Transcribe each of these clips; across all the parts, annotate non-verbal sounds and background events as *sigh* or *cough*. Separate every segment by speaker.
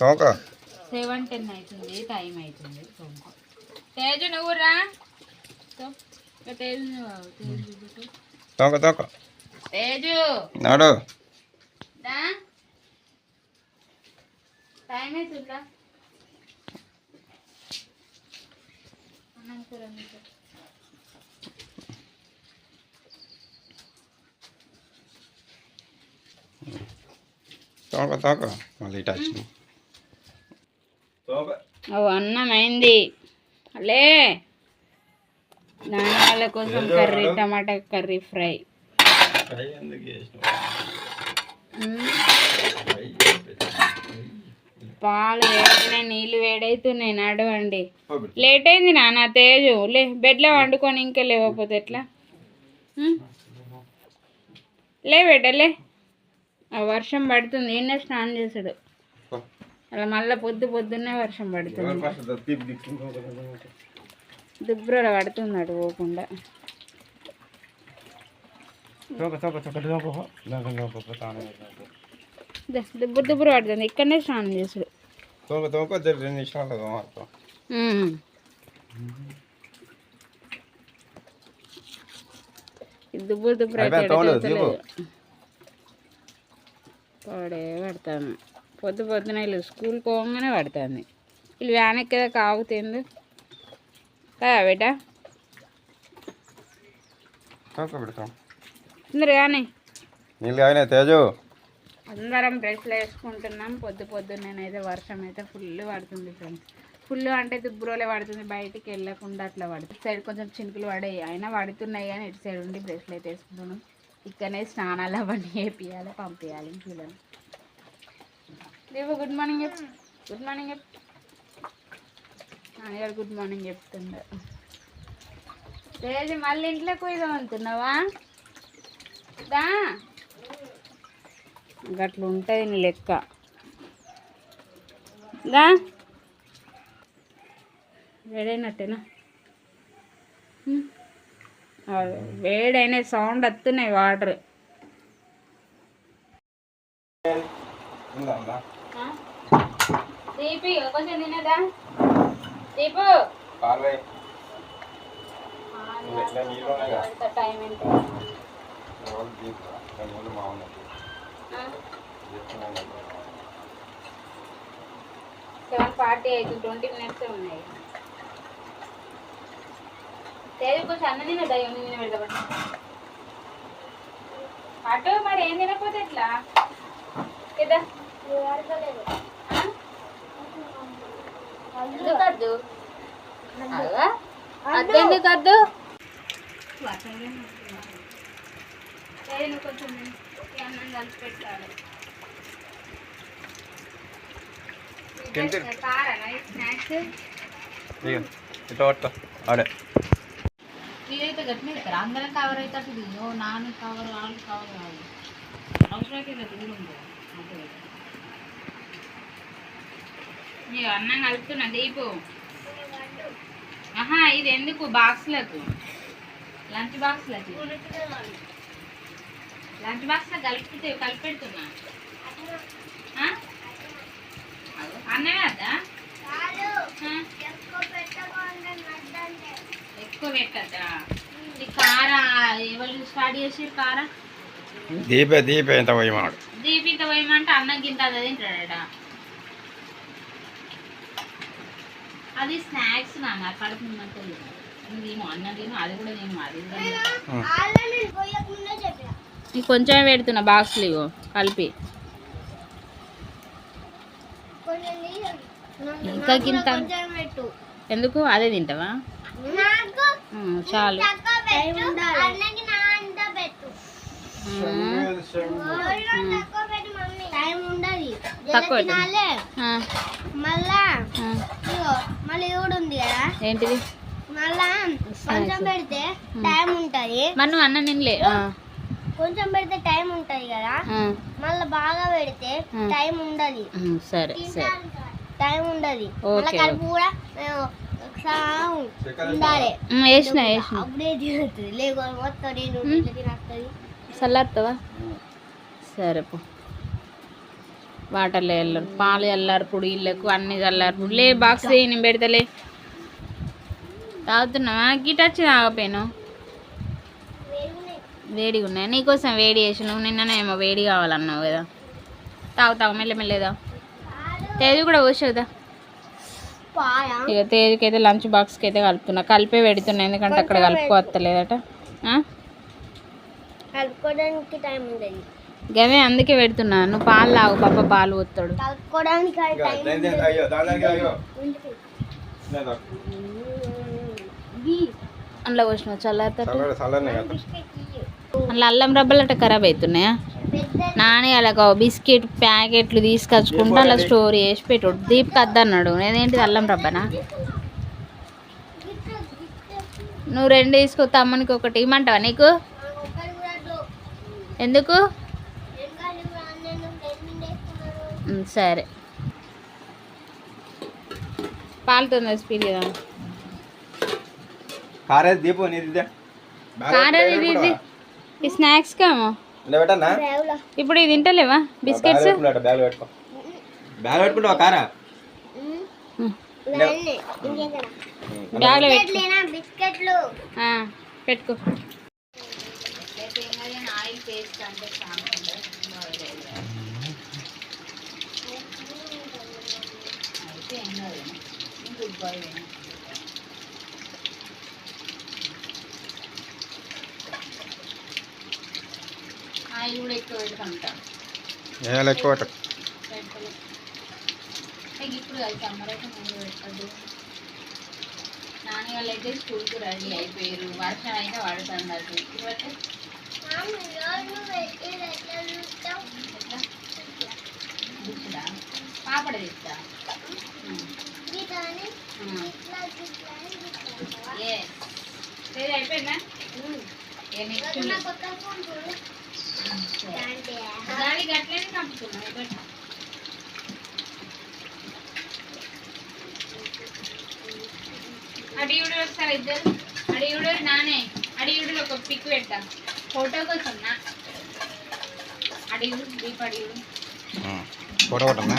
Speaker 1: తోక.
Speaker 2: Seven ten అవుతుంది time అవుతుంది. తేజు నువ్వు రా. తేజు నువ్వు-.
Speaker 1: తోక తోక.
Speaker 2: తేజు.
Speaker 1: నాడు.
Speaker 2: రా టైం అవుతుందా అన్నం కూర.
Speaker 1: తోక తోక. మళ్ళీ తోక
Speaker 2: ఓ అన్నం అయింది లే నాన్న వాళ్ళ కోసం కర్రీ టమాటా కర్రీ ఫ్రై. పాలు వేడినాయి నీళ్ళు వేడైతున్నాయి నడవండి. లేట్ అయింది నాన్న తేజు. లే బెడ్లో వండుకొని ఇంకా లేవకపోతే ఎట్లా? లే బిడ్డలే ఆ వర్షం పడుతుంది ఈయన స్నానం చేసాడు. అలా మళ్ళీ పొద్దు పొద్దున్నే వర్షం పడుతుంది.
Speaker 1: ఫస్ట్ ద- తీపి దిక్కు.
Speaker 2: దుబ్రల పడుతుంది అటు పోకుండా దుబ్బురు దుబ్బురు పడుతుంది. ఇక్కడనే స్నానం చేసాడు. దుబ్బురు దుబ్బురు అయితే. పడే పడతాను. పొద్దు పొద్దున వీళ్ళు స్కూల్ పోగానే పడుతుంది. వీళ్ళు వ్యాన్ ఎక్కేదాకా ఆగుతుంది కదా బేట
Speaker 1: నీళ్ళు తేజు.
Speaker 2: అందరం డ్రెస్లు వేసుకుంటున్నాం. పొద్దు పొద్దున్నైతే వర్షం అయితే ఫుల్ పడుతుంది ఫ్రెండ్స్. ఫుల్ అంటే దుబ్బురోలే పడుతుంది. బయటికి వెళ్ళకుండా అట్లా పడుతుంది. సైడ్ కొంచెం చినుకులు పడాయి. అయినా పడుతున్నాయి కానీ ఇటు సైడ్ ఉండి డ్రెస్లు అయితే వేసుకుంటున్నాం. ఇక్కడనే స్నానాలు అవన్నీ వేపియాలి పంపించాలి పిల్లలు దేవు గుడ్ మార్నింగ్ చెప్పు గుడ్ మార్నింగ్ చెప్పు నాన్నగారు గుడ్ మార్నింగ్ చెప్తుండ. లేదు మళ్ళీ ఇంట్లో పోయిదాం అనుకున్నావా దా. అట్లా ఉంటుంది నీ లెక్క. దా. వేడైనట్టేనా? వేడైన సౌండ్ వస్తున్నాయి వాటర్. దీపి కొంచెం తినదా దీపు. టైం ఎంత. సెవెన్ ఫార్టీ అయితే ట్వంటీ మినిట్స్ ఉన్నాయి తేజు కొంచెం అన్న తినదా తిన పెడతా అటు మరి ఏం తినకపోతే ఎట్లా కదా ఎందుకు వద్దు అవ్వా? అద్దు. కొంచెం అన్నం కలిసి పెట్టాలి
Speaker 1: తింటే. ఇట్లా. ఆడే.
Speaker 2: ఇదైతే గట్టిన అందరం కవర్ ఓ నాన్న కవర్ వాళ్ళు కవర్ కావాలి అవసరమైతే ఇలా తిరుగుంది ఇక అన్నం కలుపుతున్నా దీపు ఆహా ఇది ఎందుకు బాక్స్లకు లంచ్ బాక్స్లకి లంచ్ బాక్స్లో కలిపితే కలిపెడుతున్నా. అన్నమే వద్దా ఆ? ఎక్కువ పెట్టద్దా? ఈ కార ఎవరు స్టార్ట్ చేసి కార?
Speaker 1: దీపే దీపే ఎంత పోయమాడు
Speaker 2: దీపింత పోయమంటే అన్నం గింత తింటాడట. అది స్నాక్స్ నాన్న కడుపు తిను అది కూడా తిను అది కూడా కొంచెమే పెడుతున్నా బాక్స్లు ఇగో కలిపి. ఇంకా గింత ఎందుకు? అదే తింటావా? చాలు. తక్కువ
Speaker 3: మళ్ళా మళ్ళీ కూడా ఉంది కదా.
Speaker 2: ఏంటిది?
Speaker 3: మళ్ళా కొంచెం పెడితే టైం ఉంటది.
Speaker 2: అన్నం
Speaker 3: కొంచెం పెడితే టైం ఉంటది కదా. మళ్ళా బాగా పెడితే. టైం ఉండదు.
Speaker 2: సరే సరే.
Speaker 3: టైం ఉండదు. మళ్ళా కూడా మేము ఉండాలి.
Speaker 2: ఉమ్, వేసిన వేసిన.
Speaker 3: అప్పుడే లేకపోతే మొత్తం నేను తినస్తుంది.
Speaker 2: చల్లారుతావా సరే పో. వాటర్లో వెళ్ళరు పాలు చల్లారు పొడి ఇళ్ళకు అన్ని చల్లారు. లే బాక్స్ నేను పెడతలే తాగుతున్నావా? గిట్ వచ్చి తాగపోయాను వేడిగా ఉన్నాయి? నీకోసం వేడి చేసినావు. నిన్ననేమో వేడి కావాలన్నావు కదా. తాగు తాగు మెల్లమెల్లేదా తేజు కూడా పోసేదా ఇక తేజుకి అయితే లంచ్ బాక్స్కి అయితే కలుపుతున్నా. కలిపే పెడుతున్నా ఎందుకంటే అక్కడ కలుపుకోవత్తలేదట?
Speaker 3: కలుపుకోవడానికి టైం ఉండదు.
Speaker 2: గవే అందుకే పెడుతున్నా నువ్వు పాలు తాగు పాప పాలు
Speaker 1: అయ్యో
Speaker 2: అందులో పోసిన
Speaker 1: కదా.
Speaker 2: అందులో అల్లం రబ్బలు అట్ట ఖరాబ్ అవుతున్నాయా నాని అలా ఒక బిస్కెట్ ప్యాకెట్లు తీసుకొచ్చుకుంటా అలా స్టోర్ చేసి పెట్టుడు దీప్కి అద్దన్నాడు. నేనేంటిది అల్లం రబ్బనా? నువ్వు రెండు తీసుకో తమ్మునికి ఒకటి ఇమ్మంటావా నీకు? ఎందుకు? సరే. పాలుతుంది స్పీడ్ కదా
Speaker 1: దీపం నీది ఇది.
Speaker 2: ఈ స్నాక్స్ కామో? ఇప్పుడు ఇది తింటలేవా? బిస్కెట్స్?
Speaker 1: బ్యాగ్ పెట్టుకో. బ్యాగ్ పెట్టుకుంటావా కారా?
Speaker 2: బ్యాగ్లో పెట్టుకో. ఆ, పెట్టుకో ఆయిల్ కూడా ఎక్కువ నీకు ఇప్పుడు కాదు సమ్మర్ అయితే ముందు పెట్టద్దు. నాని వాళ్ళు అయితే స్కూల్కి రెడీ అయిపోయారు. వర్షం అయితే పడుతుంది అటు పాపడ సరే అయిపోయిందా? గాలి గట్లనే అడియుడు ఒకసారి ఇద్దరు. అడియుడు నానే. అడియుడు ఒక పిక్ పెట్టా ఫోటో కోసం నా. అడియుడు దీప్ అడియుడు
Speaker 1: ఫోటో కొట్టన్నా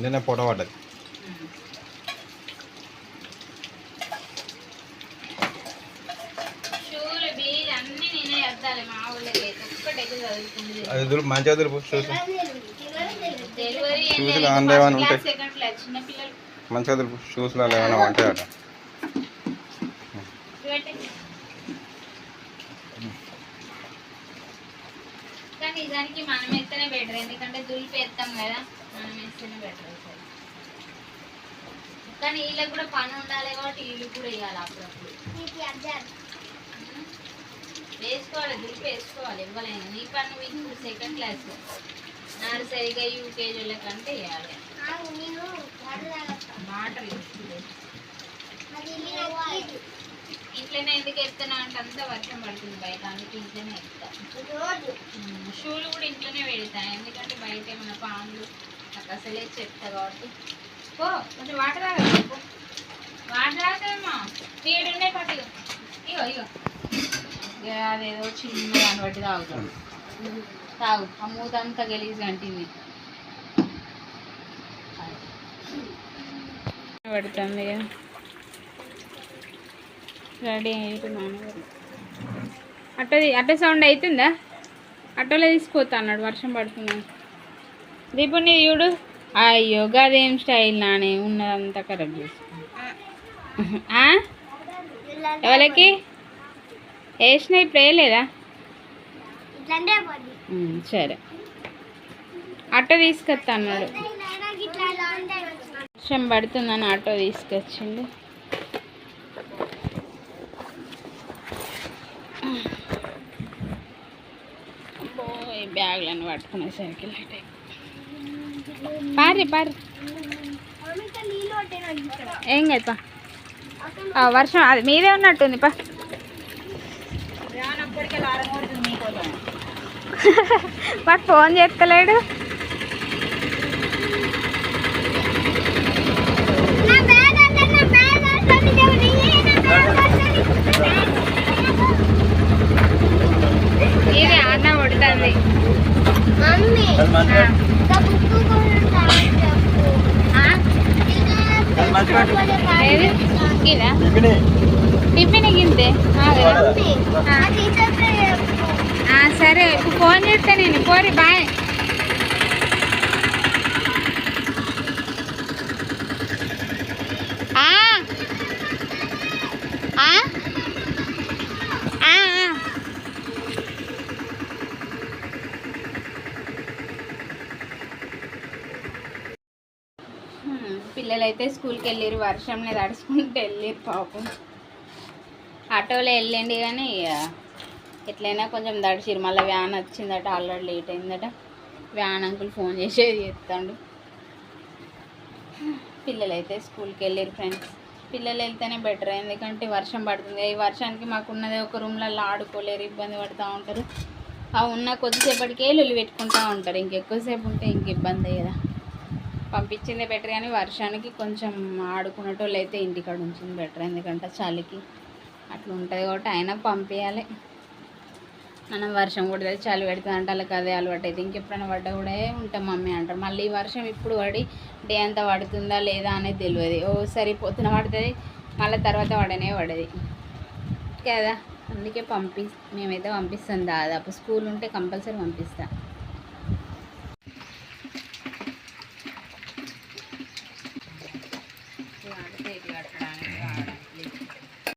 Speaker 1: నిన్న ఫోటో పడ్డది అది దులుపు మంచిగా దులుపు
Speaker 2: డెలివరీ
Speaker 1: షూస్లు ఆన్లో ఏమైనా ఉంటాయి మంచిగా దులుపు షూస్లో ఏమైనా ఉంటాయట
Speaker 2: పెట్టే. కానీ నిజానికి మనం వేస్తేనే బెటర్ ఎందుకంటే దులిపి వేస్తాం కదా మనం వేస్తేనే బెటర్ కానీ వీళ్ళకి కూడా పని ఉండాలి కాబట్టి వీళ్ళు కూడా వేయాలి అప్పుడప్పుడు. వేసుకోవాలి దులిపి వేసుకోవాలి. ఇవ్వలేను. నీ పని వీళ్ళు సెకండ్ క్లాస్ నర్సరీగా యూకేజీల కంటే వేయాలి. వాటర్ ఇంట్లోనే ఎందుకు ఎత్తున్నా అంటే అంతా వర్షం పడుతుంది బయట అందుకే ఇంట్లోనే ఎత్తా. షూలు కూడా ఇంట్లోనే పెడతా ఎందుకంటే బయట ఏమైనా పాములు నాకు అసలే చెప్తా కాబట్టి. పో కొంచెం వాటర్ తాగదు పో. వాటర్ తాగుతామా నీడున్నాయి పట్టు. ఇగో ఇగో. అదేదో చిన్న దాన్ని బట్టి తాగుతాం. తాగు. ఆ మూత అంతా గలీజ్ అంటింది పడుతుంది ఇక రెడీ అయిపోయినాను అట్టది అట్ట సౌండ్ అవుతుందా అట్టలో తీసుకుపోతా అన్నాడు వర్షం పడుతున్నాను దీపు నీ చూడు అయ్యో గదేం స్టైల్ నానే ఉన్నదంతా ఖరాబ్ చేసి ఎవరికి వేసిన ఇప్పుడు వేయలేదా సరే. అట్ట తీసుకొస్తా అన్నాడు. వర్షం పడుతుందని ఆటో తీసుకొచ్చిండు. ఈ బ్యాగులను పట్టుకునేసరికి లేట్. పారి పారి. ఏం కాదు వర్షం అది మీదే ఉన్నట్టుంది పా మాకు *laughs* ఫోన్ చేస్తలేడు
Speaker 3: నా బ్యాగ్ అంటే నా బ్యాగ్ వస్తుంది చెవిటి. నా బ్యాగ్ వస్తుంది.
Speaker 2: అంటుంది
Speaker 3: మమ్మీ
Speaker 2: ఆ,
Speaker 3: ఇంకా బుక్ కూడా చెప్పు
Speaker 2: ఆ, ఏది టిఫిన్? గింతే
Speaker 3: ఆ,
Speaker 2: సరే ఇప్పుడు ఫోన్ చేస్తే నేను. పోరి బాయ్ ఆ. ఆ? ఆ, ఆ. హ్మ్, పిల్లలైతే స్కూల్కి వెళ్ళారు వర్షంలో తడుచుకుంటూ వెళ్ళారు పాపం. ఆటోలో వెళ్ళండి కానీ ఇక ఎట్లయినా కొంచెం దడిచిరు మళ్ళీ వ్యాన్ వచ్చిందట ఆల్రెడీ లేట్ అయిందట. వ్యాన్ అంకుల్ ఫోన్ చేసేది చెప్తాడు. పిల్లలైతే స్కూల్కి వెళ్ళారు ఫ్రెండ్స్. పిల్లలు వెళ్తేనే బెటర్ ఎందుకంటే వర్షం పడుతుంది. ఈ వర్షానికి మాకున్నది ఒక రూమ్లలో ఆడుకోలేరు ఇబ్బంది పడుతూ ఉంటారు. ఆ ఉన్న కొద్దిసేపటికే లొల్లి పెట్టుకుంటూ ఉంటారు. ఇంకెక్కువసేపు ఉంటే ఇంక ఇబ్బంది కదా పంపించిందే బెటర్ కానీ వర్షానికి కొంచెం ఆడుకునేటోళ్ళు అయితే ఇంటికాడ ఉంచింది బెటర్ ఎందుకంటే చలికి అట్లా ఉంటుంది కాబట్టి అయినా పంపించాలి మనం వర్షం కూడా చలి పెడుతుంది అంటే వాళ్ళకి అదే అలవాటు అయితే. ఇంకెప్పుడైనా పడ్డా కూడా ఉంటాం మమ్మీ అంటారు. మళ్ళీ ఈ వర్షం ఇప్పుడు పడి డే అంతా పడుతుందా లేదా అనేది తెలియదు. ఓసారి పొద్దున పడుతుంది మళ్ళీ తర్వాత పడనే పడది. కదా? అందుకే పంపి మేమైతే పంపిస్తాం దాదాపు. స్కూల్ ఉంటే కంపల్సరీ పంపిస్తాం.